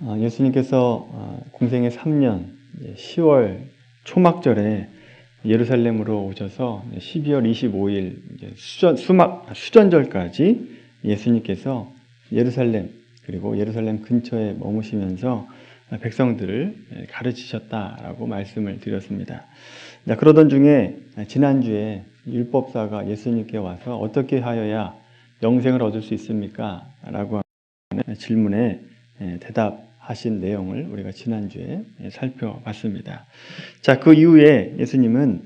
어, 예수님께서 어, 공생의 3년 10월 초막절에 예루살렘으로 오셔서 12월 25일 수전, 수막, 수전절까지 예수님께서 예루살렘 그리고 예루살렘 근처에 머무시면서 백성들을 가르치셨다라고 말씀을 드렸습니다. 자, 그러던 중에 지난주에 율법사가 예수님께 와서 어떻게 하여야 영생을 얻을 수 있습니까? 라고 하는 질문에 대답 하신 내용을 우리가 지난주에 살펴봤습니다. 자, 그 이후에 예수님은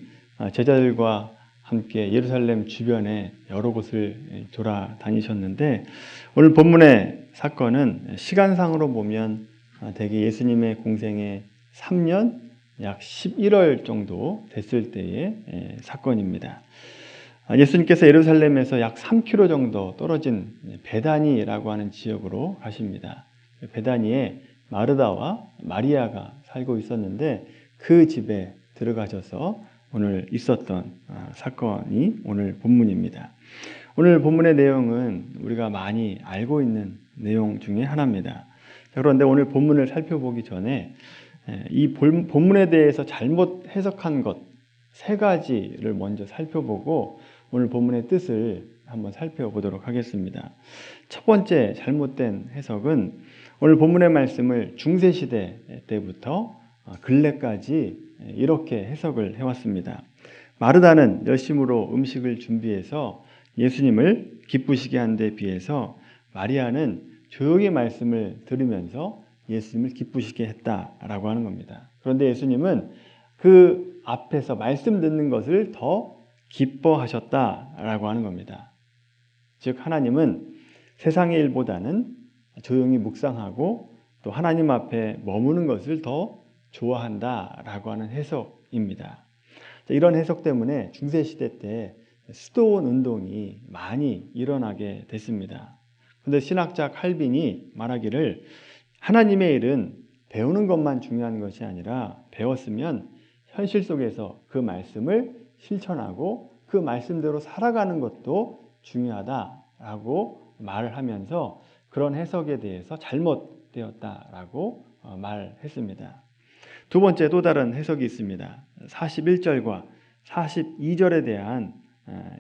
제자들과 함께 예루살렘 주변에 여러 곳을 돌아다니셨는데 오늘 본문의 사건은 시간상으로 보면 대개 예수님의 공생의 3년 약 11월 정도 됐을 때의 사건입니다. 예수님께서 예루살렘에서 약 3km 정도 떨어진 베다니라고 하는 지역으로 가십니다. 베다니에 마르다와 마리아가 살고 있었는데 그 집에 들어가셔서 오늘 있었던 사건이 오늘 본문입니다. 오늘 본문의 내용은 우리가 많이 알고 있는 내용 중에 하나입니다. 그런데 오늘 본문을 살펴보기 전에 이 본문에 대해서 잘못 해석한 것 세 가지를 먼저 살펴보고 오늘 본문의 뜻을 한번 살펴보도록 하겠습니다. 첫 번째 잘못된 해석은 오늘 본문의 말씀을 중세시대 때부터 근래까지 이렇게 해석을 해왔습니다. 마르다는 열심으로 음식을 준비해서 예수님을 기쁘시게 한 데 비해서 마리아는 조용히 말씀을 들으면서 예수님을 기쁘시게 했다라고 하는 겁니다. 그런데 예수님은 그 앞에서 말씀 듣는 것을 더 기뻐하셨다라고 하는 겁니다. 즉 하나님은 세상의 일보다는 조용히 묵상하고 또 하나님 앞에 머무는 것을 더 좋아한다라고 하는 해석입니다. 이런 해석 때문에 중세 시대 때 수도원 운동이 많이 일어나게 됐습니다. 근데 신학자 칼빈이 말하기를 하나님의 일은 배우는 것만 중요한 것이 아니라 배웠으면 현실 속에서 그 말씀을 실천하고 그 말씀대로 살아가는 것도 중요하다라고 말을 하면서 그런 해석에 대해서 잘못되었다라고 어, 말했습니다. 두 번째 또 다른 해석이 있습니다. 41절과 42절에 대한 어,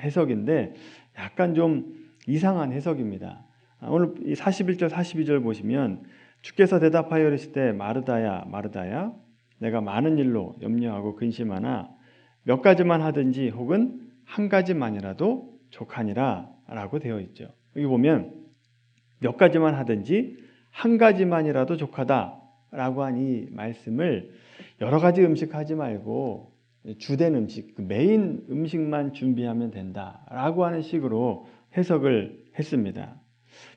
해석인데 약간 좀 이상한 해석입니다. 아, 오늘 41절, 42절 보시면 주께서 대답하여 이르시되 마르다야 마르다야 내가 많은 일로 염려하고 근심하나 몇 가지만 하든지 혹은 한 가지만이라도 족하니라 라고 되어 있죠. 여기 보면 몇 가지만 하든지 한 가지만이라도 족하다 라고 한 이 말씀을 여러 가지 음식 하지 말고 주된 음식, 그 메인 음식만 준비하면 된다 라고 하는 식으로 해석을 했습니다.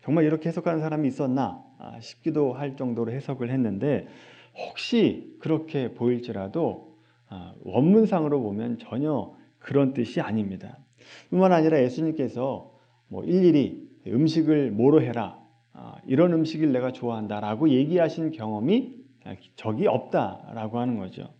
정말 이렇게 해석하는 사람이 있었나 아, 싶기도 할 정도로 해석을 했는데 혹시 그렇게 보일지라도 아, 원문상으로 보면 전혀 그런 뜻이 아닙니다. 뿐만 아니라 예수님께서 뭐 일일이 음식을 뭐로 해라 아, 이런 음식을 내가 좋아한다라고 얘기하신 경험이 적이 없다라고 하는 거죠.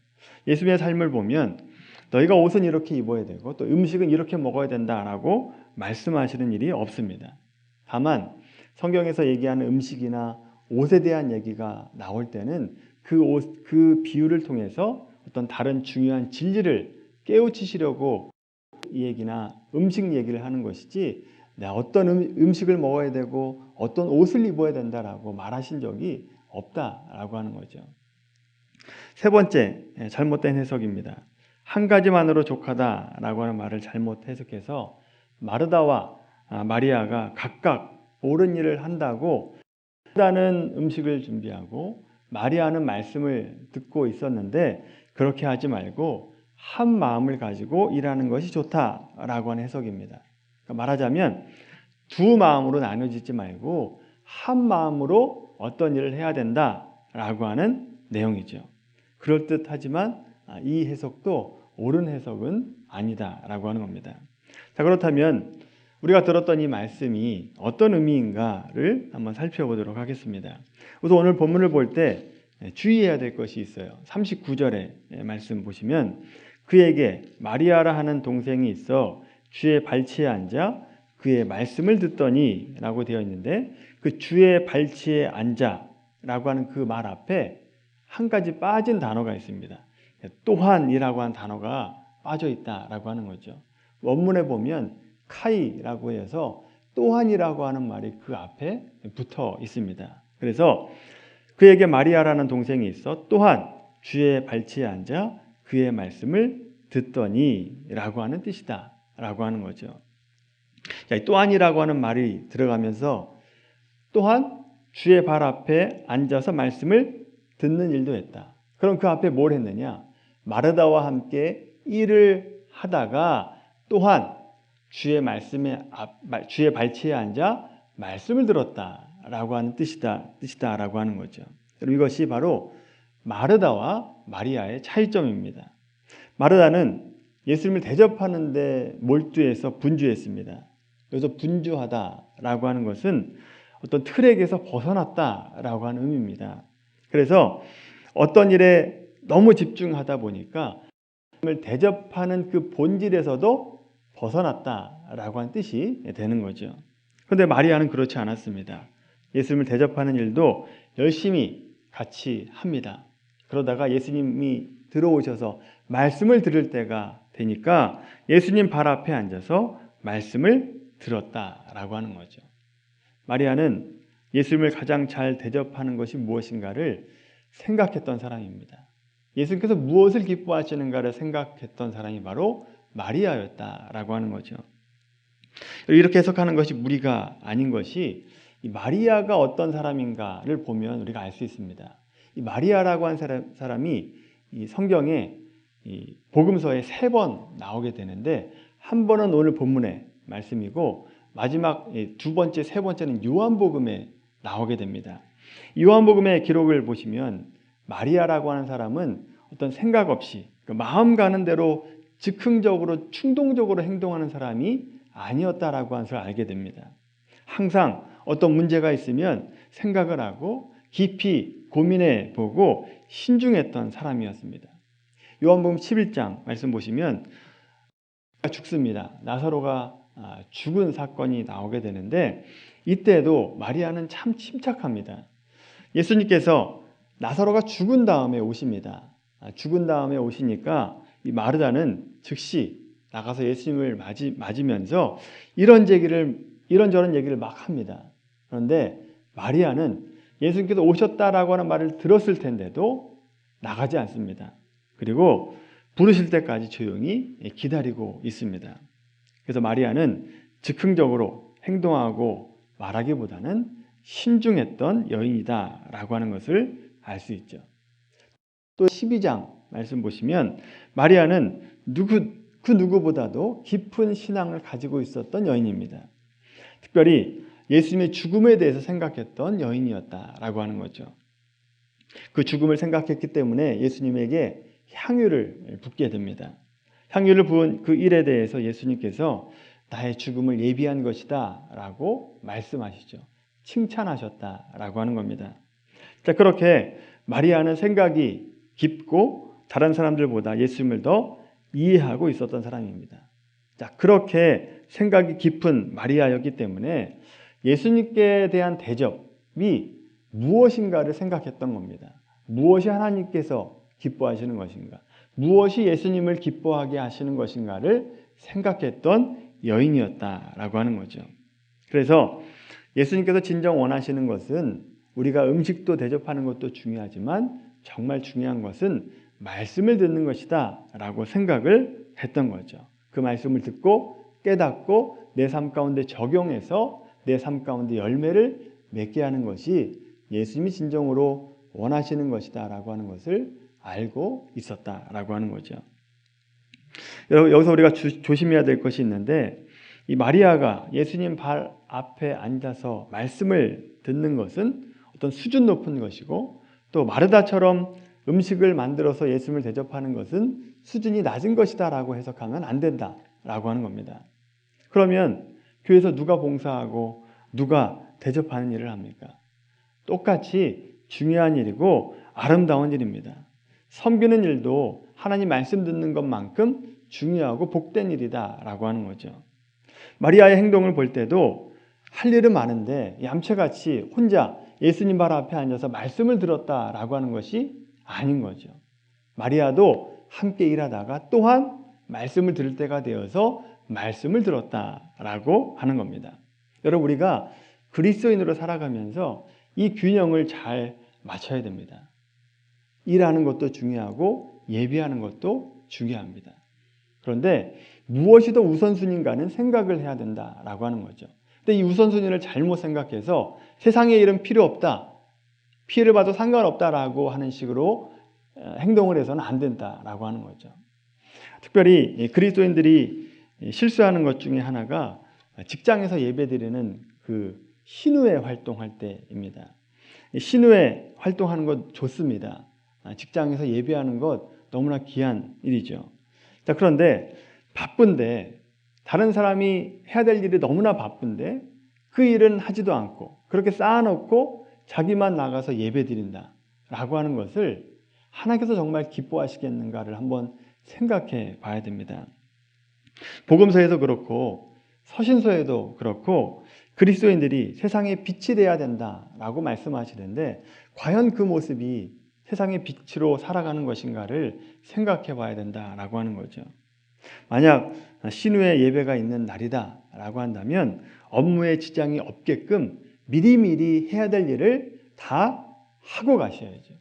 예수님의 삶을 보면 너희가 옷은 이렇게 입어야 되고 또 음식은 이렇게 먹어야 된다라고 말씀하시는 일이 없습니다. 다만 성경에서 얘기하는 음식이나 옷에 대한 얘기가 나올 때는 그 옷, 그 비유를 통해서 어떤 다른 중요한 진리를 깨우치시려고 이 얘기나 음식 얘기를 하는 것이지 어떤 음, 식을 먹어야 되고 어떤 옷을 입어야 된다라고 말하신 적이 없다라고 하는 거죠. 세 번째 예, 잘못된 해석입니다. 한 가지만으로 족하다라고 하는 말을 잘못 해석해서 마르다와 아, 마리아가 각각 옳은 일을 한다고 마르다는 음식을 준비하고 마리아는 말씀을 듣고 있었는데 그렇게 하지 말고 한 마음을 가지고 일하는 것이 좋다라고 하는 해석입니다. 그러니까 말하자면 두 마음으로 나눠지지 말고 한 마음으로 어떤 일을 해야 된다라고 하는 내용이죠. 그럴듯하지만 아, 이 해석도 옳은 해석은 아니다라고 하는 겁니다. 자, 그렇다면 우리가 들었던 이 말씀이 어떤 의미인가를 한번 살펴보도록 하겠습니다. 우선 오늘 본문을 볼 때 주의해야 될 것이 있어요. 39절의 말씀 보시면 그에게 마리아라 하는 동생이 있어 주의 발치에 앉아 그의 말씀을 듣더니 라고 되어 있는데 그 주의 발치에 앉아 라고 하는 그 말 앞에 한 가지 빠진 단어가 있습니다. 또한이라고 하는 단어가 빠져 있다라고 하는 거죠. 원문에 보면 카이라고 해서 또한이라고 하는 말이 그 앞에 붙어 있습니다. 그래서 그에게 마리아라는 동생이 있어 또한 주의 발치에 앉아 그의 말씀을 듣더니라고 하는 뜻이다 라고 하는 거죠. 또한이라고 하는 말이 들어가면서 또한 주의 발 앞에 앉아서 말씀을 듣는 일도 했다. 그럼 그 앞에 뭘 했느냐? 마르다와 함께 일을 하다가 또한 주의 말씀에 앞, 주의 발치에 앉아 말씀을 들었다라고 하는 뜻이다 뜻이다라고 하는 거죠. 그리고 이것이 바로 마르다와 마리아의 차이점입니다. 마르다는 예수님을 대접하는 데 몰두해서 분주했습니다. 여기서 분주하다라고 하는 것은 어떤 틀에게서 벗어났다라고 하는 의미입니다. 그래서 어떤 일에 너무 집중하다 보니까 예수님을 대접하는 그 본질에서도 벗어났다라고 하는 뜻이 되는 거죠. 그런데 마리아는 그렇지 않았습니다. 예수님을 대접하는 일도 열심히 같이 합니다. 그러다가 예수님이 들어오셔서 말씀을 들을 때가 되니까 예수님 발 앞에 앉아서 말씀을 들었다라고 하는 거죠. 마리아는 예수님을 가장 잘 대접하는 것이 무엇인가를 생각했던 사람입니다. 예수님께서 무엇을 기뻐하시는가를 생각했던 사람이 바로 마리아였다라고 하는 거죠. 이렇게 해석하는 것이 무리가 아닌 것이 마리아가 어떤 사람인가를 보면 우리가 알 수 있습니다. 이 마리아라고 한 사람, 사람이 이 성경에 이 복음서에 세 번 나오게 되는데 한 번은 오늘 본문의 말씀이고 마지막 두 번째, 세 번째는 요한복음에 나오게 됩니다. 요한복음의 기록을 보시면 마리아라고 하는 사람은 어떤 생각 없이 그 마음 가는 대로 즉흥적으로 충동적으로 행동하는 사람이 아니었다라고 하는 것을 알게 됩니다. 항상 어떤 문제가 있으면 생각을 하고 깊이 고민해 보고 신중했던 사람이었습니다. 요한복음 11장 말씀 보시면 죽습니다. 나사로가 아, 죽은 사건이 나오게 되는데 이때도 마리아는 참 침착합니다. 예수님께서 나사로가 죽은 다음에 오십니다. 아, 죽은 다음에 오시니까 이 마르다는 즉시 나가서 예수님을 맞이, 맞으면서 이런 얘기를 이런저런 얘기를 막 합니다. 그런데 마리아는 예수님께서 오셨다라고 하는 말을 들었을 텐데도 나가지 않습니다. 그리고 부르실 때까지 조용히 기다리고 있습니다. 그래서 마리아는 즉흥적으로 행동하고 말하기보다는 신중했던 여인이다라고 하는 것을 알 수 있죠. 또 12장 말씀 보시면 마리아는 누구 그 누구보다도 깊은 신앙을 가지고 있었던 여인입니다. 특별히 예수님의 죽음에 대해서 생각했던 여인이었다라고 하는 거죠. 그 죽음을 생각했기 때문에 예수님에게 향유를 붓게 됩니다. 향유를 부은 그 일에 대해서 예수님께서 나의 죽음을 예비한 것이다 라고 말씀하시죠. 칭찬하셨다 라고 하는 겁니다. 자, 그렇게 마리아는 생각이 깊고 다른 사람들보다 예수님을 더 이해하고 있었던 사람입니다. 자, 그렇게 생각이 깊은 마리아였기 때문에 예수님께 대한 대접이 무엇인가를 생각했던 겁니다. 무엇이 하나님께서 기뻐하시는 것인가? 무엇이 예수님을 기뻐하게 하시는 것인가를 생각했던 여인이었다라고 하는 거죠. 그래서 예수님께서 진정 원하시는 것은 우리가 음식도 대접하는 것도 중요하지만 정말 중요한 것은 말씀을 듣는 것이다 라고 생각을 했던 거죠. 그 말씀을 듣고 깨닫고 내 삶 가운데 적용해서 내 삶 가운데 열매를 맺게 하는 것이 예수님이 진정으로 원하시는 것이다 라고 하는 것을 알고 있었다라고 하는 거죠. 여기서 우리가 주, 조심해야 될 것이 있는데 이 마리아가 예수님 발 앞에 앉아서 말씀을 듣는 것은 어떤 수준 높은 것이고 또 마르다처럼 음식을 만들어서 예수님을 대접하는 것은 수준이 낮은 것이다라고 해석하면 안 된다라고 하는 겁니다. 그러면 교회에서 누가 봉사하고 누가 대접하는 일을 합니까? 똑같이 중요한 일이고 아름다운 일입니다. 섬기는 일도 하나님 말씀 듣는 것만큼 중요하고 복된 일이다 라고 하는 거죠. 마리아의 행동을 볼 때도 할 일은 많은데 얌체같이 혼자 예수님 발 앞에 앉아서 말씀을 들었다 라고 하는 것이 아닌 거죠. 마리아도 함께 일하다가 또한 말씀을 들을 때가 되어서 말씀을 들었다 라고 하는 겁니다. 여러분 우리가 그리스도인으로 살아가면서 이 균형을 잘 맞춰야 됩니다. 일하는 것도 중요하고 예비하는 것도 중요합니다. 그런데 무엇이 더 우선순위인가는 생각을 해야 된다라고 하는 거죠. 근데 이 우선순위를 잘못 생각해서 세상에 일은 필요 없다. 피해를 봐도 상관없다라고 하는 식으로 어, 행동을 해서는 안 된다라고 하는 거죠. 특별히 그리스도인들이 실수하는 것 중에 하나가 직장에서 예배드리는 그 신우회 활동할 때입니다. 신우회 활동하는 것 좋습니다. 직장에서 예배하는 것 너무나 귀한 일이죠. 자, 그런데 바쁜데 다른 사람이 해야 될 일이 너무나 바쁜데 그 일은 하지도 않고 그렇게 쌓아놓고 자기만 나가서 예배 드린다 라고 하는 것을 하나님께서 정말 기뻐하시겠는가를 한번 생각해 봐야 됩니다. 복음서에도 그렇고 서신서에도 그렇고 그리스도인들이 세상의 빛이 되어야 된다라고 말씀하시는데 과연 그 모습이 세상의 빛으로 살아가는 것인가를 생각해 봐야 된다라고 하는 거죠. 만약 신우의 예배가 있는 날이다라고 한다면 업무에 지장이 없게끔 미리미리 해야 될 일을 다 하고 가셔야죠.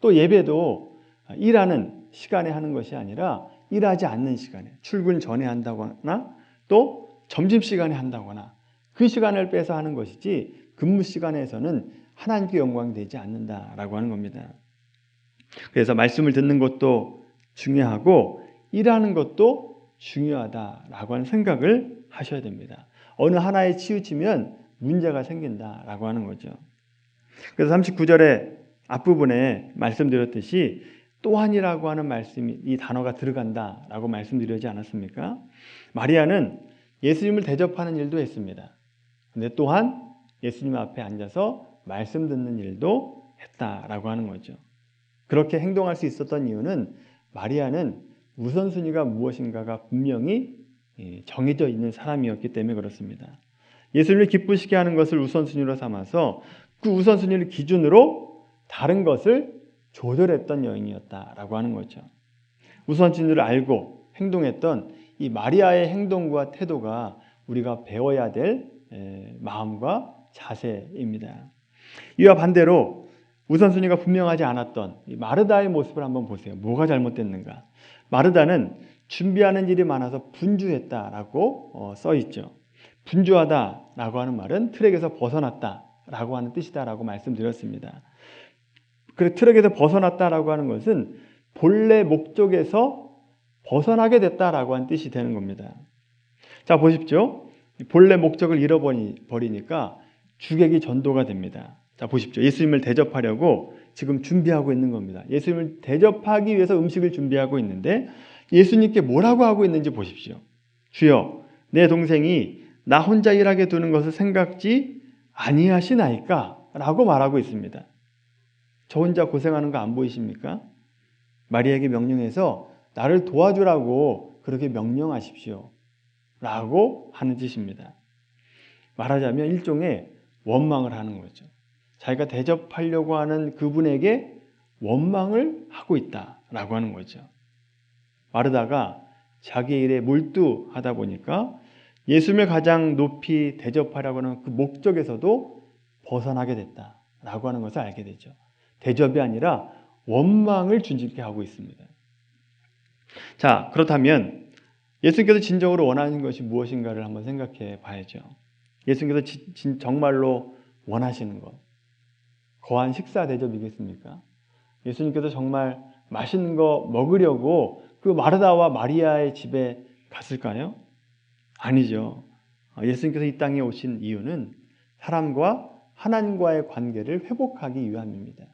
또 예배도 일하는 시간에 하는 것이 아니라 일하지 않는 시간에 출근 전에 한다거나 또 점심 시간에 한다거나 그 시간을 빼서 하는 것이지 근무 시간에서는 하나님께 영광 되지 않는다라고 하는 겁니다. 그래서 말씀을 듣는 것도 중요하고 일하는 것도 중요하다라고 하는 생각을 하셔야 됩니다. 어느 하나에 치우치면 문제가 생긴다라고 하는 거죠. 그래서 39절에 앞부분에 말씀드렸듯이 또한이라고 하는 말씀이 이 단어가 들어간다라고 말씀드리지 않았습니까? 마리아는 예수님을 대접하는 일도 했습니다. 근데 또한 예수님 앞에 앉아서 말씀 듣는 일도 했다라고 하는 거죠. 그렇게 행동할 수 있었던 이유는 마리아는 우선순위가 무엇인가가 분명히 예, 정해져 있는 사람이었기 때문에 그렇습니다. 예수님을 기쁘시게 하는 것을 우선순위로 삼아서 그 우선순위를 기준으로 다른 것을 조절했던 여인이었다라고 하는 거죠. 우선순위를 알고 행동했던 이 마리아의 행동과 태도가 우리가 배워야 될 마음과 자세입니다. 이와 반대로 우선순위가 분명하지 않았던 마르다의 모습을 한번 보세요. 뭐가 잘못됐는가? 마르다는 준비하는 일이 많아서 분주했다라고 어, 써 있죠. 분주하다라고 하는 말은 트랙에서 벗어났다라고 하는 뜻이다라고 말씀드렸습니다. 그 트랙에서 벗어났다라고 하는 것은 본래 목적에서 벗어나게 됐다라고 하는 뜻이 되는 겁니다. 자 보십시오. 본래 목적을 잃어버리니까 주객이 전도가 됩니다. 자 보십시오. 예수님을 대접하려고 지금 준비하고 있는 겁니다. 예수님을 대접하기 위해서 음식을 준비하고 있는데 예수님께 뭐라고 하고 있는지 보십시오. 주여, 내 동생이 나 혼자 일하게 두는 것을 생각지 아니하시나이까? 라고 말하고 있습니다. 저 혼자 고생하는 거 안 보이십니까? 마리아에게 명령해서 나를 도와주라고 그렇게 명령하십시오. 라고 하는 뜻입니다. 말하자면 일종의 원망을 하는 거죠. 자기가 대접하려고 하는 그분에게 원망을 하고 있다라고 하는 거죠. 마르다가 자기 일에 몰두하다 보니까 예수님을 가장 높이 대접하려고 하는 그 목적에서도 벗어나게 됐다라고 하는 것을 알게 되죠. 대접이 아니라 원망을 준짓게 하고 있습니다. 자, 그렇다면 예수님께서 진정으로 원하는 것이 무엇인가를 한번 생각해 봐야죠. 예수님께서 지, 진, 정말로 원하시는 것. 거한 식사 대접이겠습니까? 예수님께서 정말 맛있는 거 먹으려고 그 마르다와 마리아의 집에 갔을까요? 아니죠. 예수님께서 이 땅에 오신 이유는 사람과 하나님과의 관계를 회복하기 위함입니다.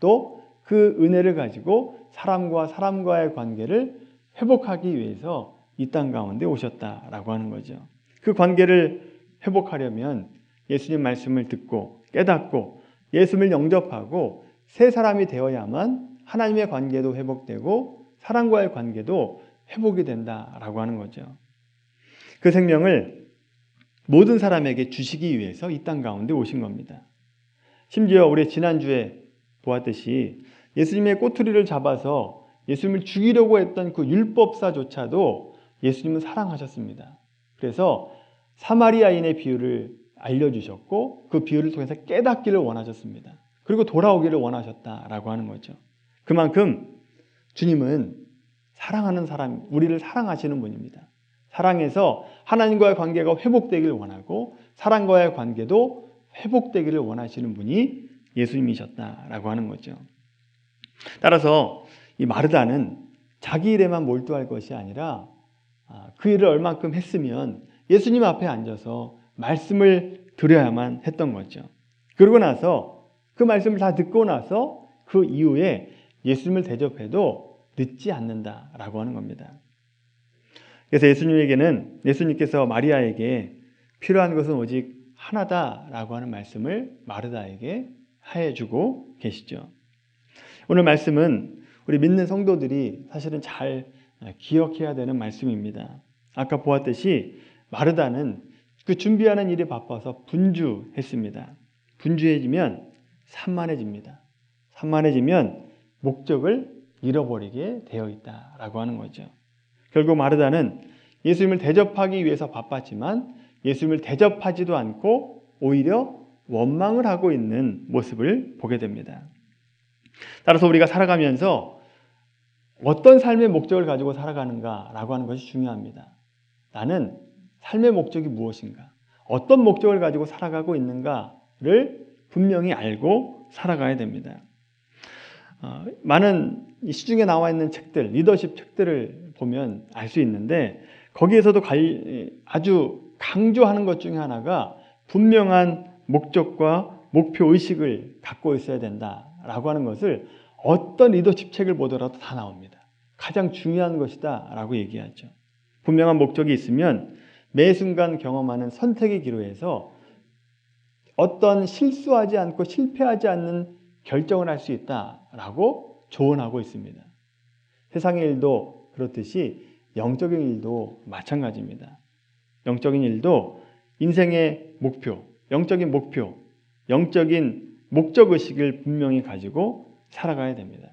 또 그 은혜를 가지고 사람과 사람과의 관계를 회복하기 위해서 이 땅 가운데 오셨다라고 하는 거죠. 그 관계를 회복하려면 예수님 말씀을 듣고 깨닫고 예수님을 영접하고 새 사람이 되어야만 하나님의 관계도 회복되고 사람과의 관계도 회복이 된다라고 하는 거죠. 그 생명을 모든 사람에게 주시기 위해서 이 땅 가운데 오신 겁니다. 심지어 우리 지난주에 보았듯이 예수님의 꼬투리를 잡아서 예수님을 죽이려고 했던 그 율법사조차도 예수님은 사랑하셨습니다. 그래서 사마리아인의 비유를 알려주셨고 그 비유를 통해서 깨닫기를 원하셨습니다. 그리고 돌아오기를 원하셨다라고 하는 거죠. 그만큼 주님은 사랑하는 사람, 우리를 사랑하시는 분입니다. 사랑해서 하나님과의 관계가 회복되기를 원하고 사랑과의 관계도 회복되기를 원하시는 분이 예수님이셨다라고 하는 거죠. 따라서 이 마르다는 자기 일에만 몰두할 것이 아니라 아, 그 일을 얼만큼 했으면 예수님 앞에 앉아서 말씀을 들어야만 했던 거죠. 그러고 나서 그 말씀을 다 듣고 나서 그 이후에 예수님을 대접해도 늦지 않는다라고 하는 겁니다. 그래서 예수님에게는 예수님께서 마리아에게 필요한 것은 오직 하나다라고 하는 말씀을 마르다에게 하해주고 계시죠. 오늘 말씀은 우리 믿는 성도들이 사실은 잘 기억해야 되는 말씀입니다. 아까 보았듯이 마르다는 그 준비하는 일이 바빠서 분주했습니다. 분주해지면 산만해집니다. 산만해지면 목적을 잃어버리게 되어 있다라고 하는 거죠. 결국 마르다는 예수님을 대접하기 위해서 바빴지만 예수님을 대접하지도 않고 오히려 원망을 하고 있는 모습을 보게 됩니다. 따라서 우리가 살아가면서 어떤 삶의 목적을 가지고 살아가는가라고 하는 것이 중요합니다. 나는 삶의 목적이 무엇인가? 어떤 목적을 가지고 살아가고 있는가를 분명히 알고 살아가야 됩니다. 어, 많은 시중에 나와 있는 책들, 리더십 책들을 보면 알 수 있는데 거기에서도 아주 강조하는 것 중에 하나가 분명한 목적과 목표 의식을 갖고 있어야 된다라고 하는 것을 어떤 리더십 책을 보더라도 다 나옵니다. 가장 중요한 것이다라고 얘기하죠. 분명한 목적이 있으면 매 순간 경험하는 선택의 기로에서 어떤 실수하지 않고 실패하지 않는 결정을 할 수 있다라고 조언하고 있습니다. 세상의 일도 그렇듯이 영적인 일도 마찬가지입니다. 영적인 일도 인생의 목표, 영적인 목표, 영적인 목적 의식을 분명히 가지고 살아가야 됩니다.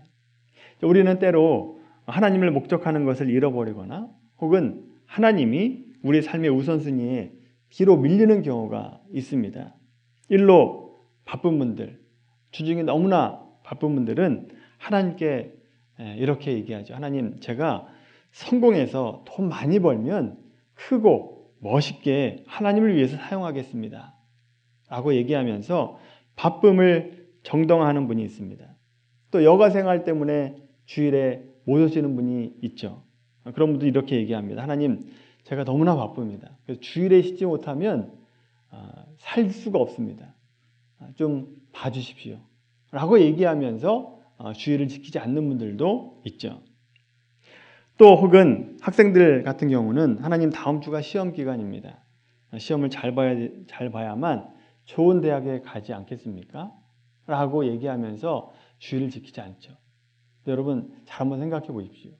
우리는 때로 하나님을 목적하는 것을 잃어버리거나 혹은 하나님이 우리 삶의 우선순위에 뒤로 밀리는 경우가 있습니다. 일로 바쁜 분들, 주중에 너무나 바쁜 분들은 하나님께 이렇게 얘기하죠. 하나님, 제가 성공해서 돈 많이 벌면 크고 멋있게 하나님을 위해서 사용하겠습니다. 라고 얘기하면서 바쁨을 정당화하는 분이 있습니다. 또 여가 생활 때문에 주일에 못 오시는 분이 있죠. 그런 분도 이렇게 얘기합니다. 하나님, 제가 너무나 바쁩니다. 그래서 주일에 쉬지 못하면 아, 살 수가 없습니다. 아, 좀 봐주십시오. 라고 얘기하면서 아, 주의를 지키지 않는 분들도 있죠. 또 혹은 학생들 같은 경우는 하나님 다음 주가 시험 기간입니다. 시험을 잘 봐야 잘 봐야만 좋은 대학에 가지 않겠습니까? 라고 얘기하면서 주의를 지키지 않죠. 여러분 잘 한번 생각해 보십시오.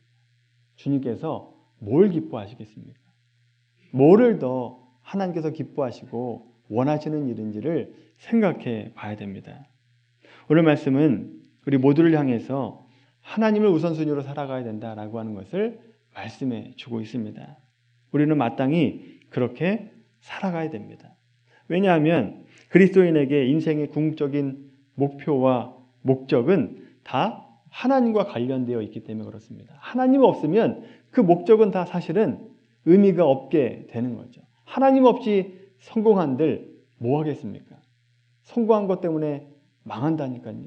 주님께서 뭘 기뻐하시겠습니까? 뭐를 더 하나님께서 기뻐하시고 원하시는 일인지를 생각해 봐야 됩니다. 오늘 말씀은 우리 모두를 향해서 하나님을 우선순위로 살아가야 된다라고 하는 것을 말씀해 주고 있습니다. 우리는 마땅히 그렇게 살아가야 됩니다. 왜냐하면 그리스도인에게 인생의 궁극적인 목표와 목적은 다 하나님과 관련되어 있기 때문에 그렇습니다. 하나님 없으면 그 목적은 다 사실은 의미가 없게 되는 거죠. 하나님 없이 성공한들 뭐 하겠습니까? 성공한 것 때문에 망한다니까요.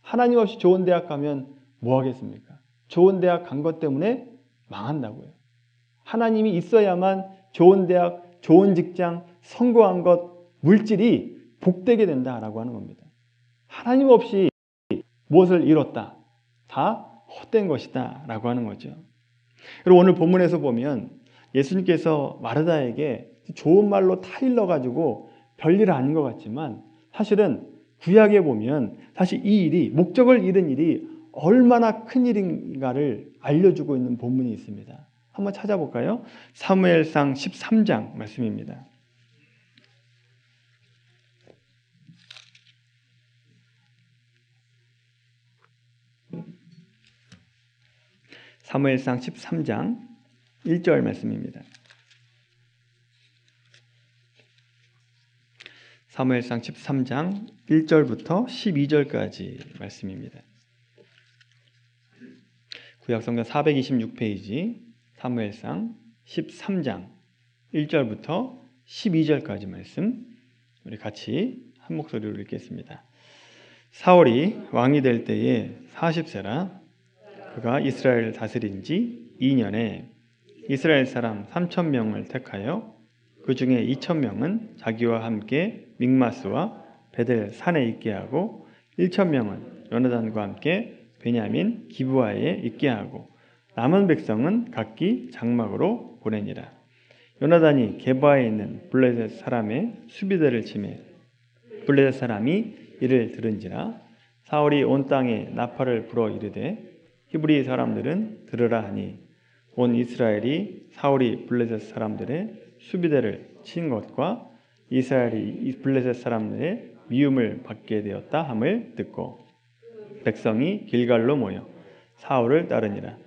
하나님 없이 좋은 대학 가면 뭐 하겠습니까? 좋은 대학 간 것 때문에 망한다고요. 하나님이 있어야만 좋은 대학, 좋은 직장, 성공한 것, 물질이 복되게 된다라고 하는 겁니다. 하나님 없이 무엇을 잃었다. 다 헛된 것이다. 라고 하는 거죠. 그리고 오늘 본문에서 보면 예수님께서 마르다에게 좋은 말로 타일러 가지고 별일 아닌 것 같지만 사실은 구약에 보면 사실 이 일이 목적을 잃은 일이 얼마나 큰 일인가를 알려주고 있는 본문이 있습니다. 한번 찾아볼까요? 사무엘상 13장 말씀입니다. 사무엘상 13장 1절 말씀입니다. 사무엘상 13장 1절부터 12절까지 말씀입니다. 구약성경 426페이지 사무엘상 13장 1절부터 12절까지 말씀 우리 같이 한 목소리로 읽겠습니다. 사울이 왕이 될 때에 40세라 그가 이스라엘을 다스린 지 2년에 이스라엘 사람 3천 명을 택하여 그 중에 2천 명은 자기와 함께 믹마스와 베델 산에 있게 하고 1천 명은 요나단과 함께 베냐민 기브아에 있게 하고 남은 백성은 각기 장막으로 보내니라. 요나단이 게바에 있는 블레셋 사람의 수비대를 치매 블레셋 사람이 이를 들은지라 사울이 온 땅에 나팔을 불어 이르되 히브리 사람들은 들으라 하니 온 이스라엘이 사울이 블레셋 사람들의 수비대를 친 것과 이스라엘이 블레셋 사람들의 미움을 받게 되었다 함을 듣고 백성이 길갈로 모여 사울을 따르니라.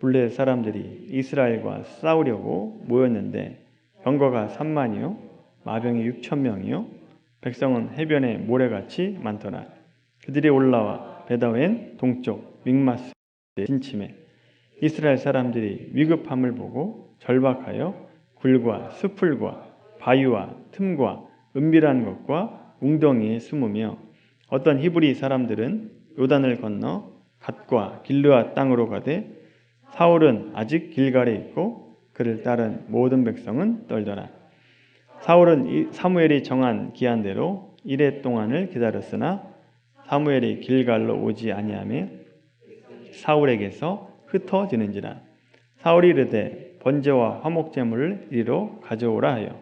블레셋 사람들이 이스라엘과 싸우려고 모였는데 병거가 3만이요 마병이 6천 명이요 백성은 해변에 모래같이 많더라. 그들이 올라와 베다웬 동쪽 믹마스 진침에 이스라엘 사람들이 위급함을 보고 절박하여 굴과 수풀과 바위와 틈과 은밀한 것과 웅덩이에 숨으며 어떤 히브리 사람들은 요단을 건너 갓과 길르아 땅으로 가되 사울은 아직 길갈에 있고 그를 따른 모든 백성은 떨더라. 사울은 사무엘이 정한 기한대로 이래 동안을 기다렸으나 사무엘이 길갈로 오지 아니하며 사울에게서 흩어지는지라 사울이 이르되 번제와 화목 제물을 이리로 가져오라 하여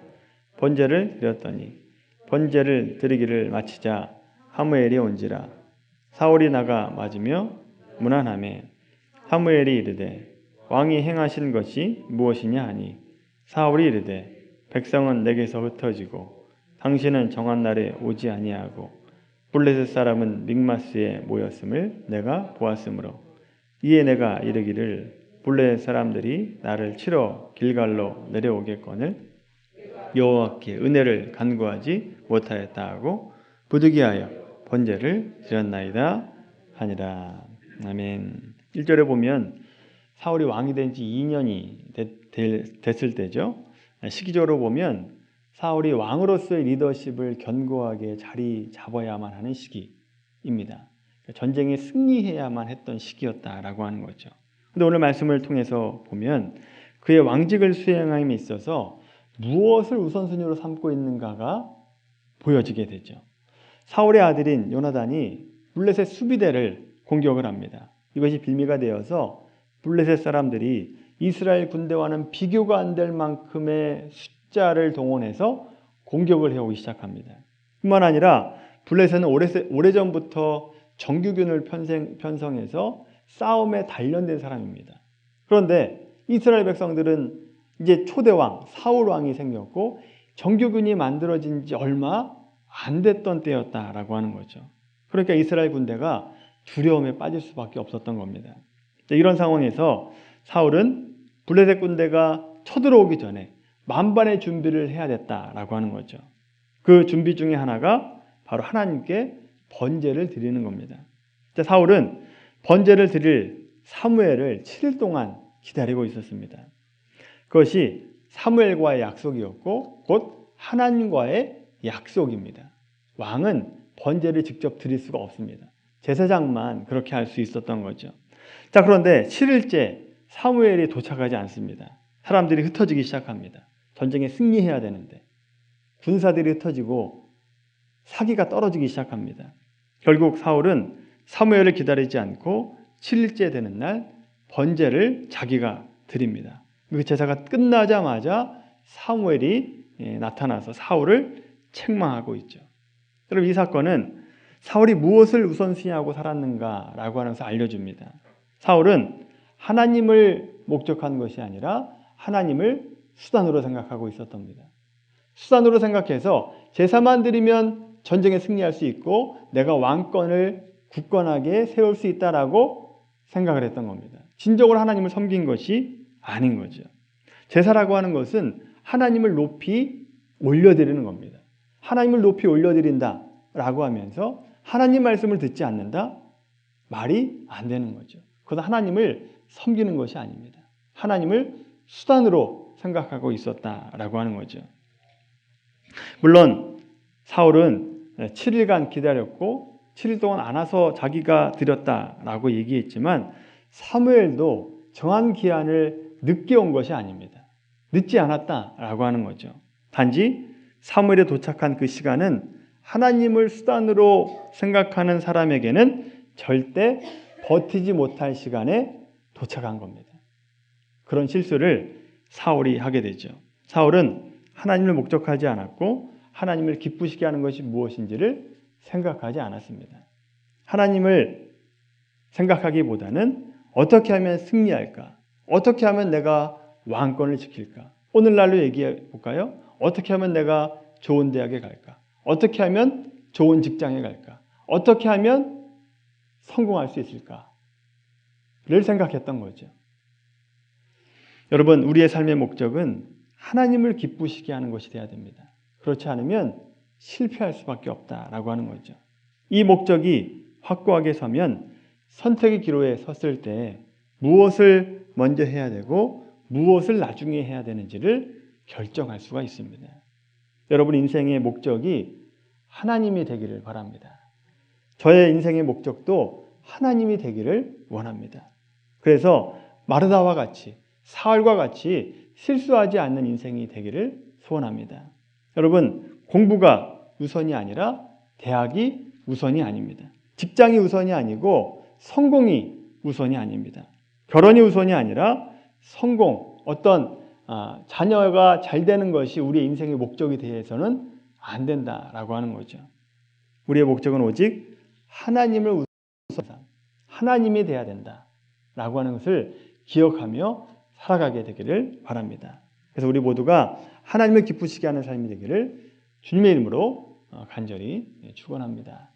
번제를 드렸더니 번제를 드리기를 마치자 사무엘이 온지라 사울이 나가 맞으며 무난함에 사무엘이 이르되 왕이 행하신 것이 무엇이냐 하니 사울이 이르되 백성은 내게서 흩어지고 당신은 정한 날에 오지 아니하고 블레셋 사람은 믹마스에 모였음을 내가 보았으므로 이에 내가 이르기를 블레셋 사람들이 나를 치러 길갈로 내려오겠거늘 여호와께 은혜를 간구하지 못하였다 하고 부득이하여 번제를 드렸나이다 하니라. 아멘. 1절에 보면 사울이 왕이 된 지 2년이 됐, 을 때죠. 시기적으로 보면 사울이 왕으로서의 리더십을 견고하게 자리 잡아야만 하는 시기입니다. 전쟁에 승리해야만 했던 시기였다라고 하는 거죠. 근데 오늘 말씀을 통해서 보면 그의 왕직을 수행함에 있어서 무엇을 우선순위로 삼고 있는가가 보여지게 되죠. 사울의 아들인 요나단이 블레셋 수비대를 공격을 합니다. 이것이 빌미가 되어서 블레셋 사람들이 이스라엘 군대와는 비교가 안 될 만큼의 숫자를 동원해서 공격을 해오기 시작합니다. 뿐만 아니라 블레셋은 오래전부터 정규군을 편생, 편성해서 싸움에 단련된 사람입니다. 그런데 이스라엘 백성들은 이제 초대왕 사울 왕이 생겼고 정규군이 만들어진 지 얼마 안 됐던 때였다라고 하는 거죠. 그러니까 이스라엘 군대가 두려움에 빠질 수밖에 없었던 겁니다. 이런 상황에서 사울은 블레셋 군대가 쳐들어오기 전에 만반의 준비를 해야 됐다라고 하는 거죠. 그 준비 중에 하나가 바로 하나님께 번제를 드리는 겁니다. 사울은 번제를 드릴 사무엘을 7일 동안 기다리고 있었습니다. 그것이 사무엘과의 약속이었고 곧 하나님과의 약속입니다. 왕은 번제를 직접 드릴 수가 없습니다. 제사장만 그렇게 할 수 있었던 거죠. 자, 그런데 7일째 사무엘이 도착하지 않습니다. 사람들이 흩어지기 시작합니다. 전쟁에 승리해야 되는데 군사들이 흩어지고 사기가 떨어지기 시작합니다. 결국 사울은 사무엘을 기다리지 않고 7일째 되는 날 번제를 자기가 드립니다. 그 제사가 끝나자마자 사무엘이 예, 나타나서 사울을 책망하고 있죠. 여러분 이 사건은 사울이 무엇을 우선순위하고 살았는가라고 하면서 알려줍니다. 사울은 하나님을 목적한 것이 아니라 하나님을 수단으로 생각하고 있었답니다. 수단으로 생각해서 제사만 드리면 전쟁에 승리할 수 있고 내가 왕권을 굳건하게 세울 수 있다라고 생각을 했던 겁니다. 진정으로 하나님을 섬긴 것이 아닌 거죠. 제사라고 하는 것은 하나님을 높이 올려드리는 겁니다. 하나님을 높이 올려드린다 라고 하면서 하나님 말씀을 듣지 않는다? 말이 안 되는 거죠. 그것은 하나님을 섬기는 것이 아닙니다. 하나님을 수단으로 생각하고 있었다라고 하는 거죠. 물론 사울은 7일간 기다렸고 7일 동안 안 와서 자기가 드렸다라고 얘기했지만 사무엘도 정한 기한을 늦게 온 것이 아닙니다. 늦지 않았다라고 하는 거죠. 단지 사무엘에 도착한 그 시간은 하나님을 수단으로 생각하는 사람에게는 절대 버티지 못할 시간에 도착한 겁니다. 그런 실수를 사울이 하게 되죠. 사울은 하나님을 목적하지 않았고 하나님을 기쁘시게 하는 것이 무엇인지를 생각하지 않았습니다. 하나님을 생각하기보다는 어떻게 하면 승리할까? 어떻게 하면 내가 왕권을 지킬까? 오늘날로 얘기해 볼까요? 어떻게 하면 내가 좋은 대학에 갈까? 어떻게 하면 좋은 직장에 갈까? 어떻게 하면 성공할 수 있을까? 를 생각했던 거죠. 여러분, 우리의 삶의 목적은 하나님을 기쁘시게 하는 것이 되어야 됩니다. 그렇지 않으면 실패할 수밖에 없다라고 하는 거죠. 이 목적이 확고하게 서면 선택의 기로에 섰을 때 무엇을 먼저 해야 되고 무엇을 나중에 해야 되는지를 결정할 수가 있습니다. 여러분 인생의 목적이 하나님이 되기를 바랍니다. 저의 인생의 목적도 하나님이 되기를 원합니다. 그래서 마르다와 같이 사울과 같이 실수하지 않는 인생이 되기를 소원합니다. 여러분 공부가 우선이 아니라 대학이 우선이 아닙니다. 직장이 우선이 아니고 성공이 우선이 아닙니다. 결혼이 우선이 아니라 성공, 어떤 아, 자녀가 잘 되는 것이 우리의 인생의 목적이 되어서는 안 된다라고 하는 거죠. 우리의 목적은 오직 하나님을 우선, 하나님이 돼야 된다라고 하는 것을 기억하며 살아가게 되기를 바랍니다. 그래서 우리 모두가 하나님을 기쁘시게 하는 삶이 되기를 주님의 이름으로 간절히 축원합니다.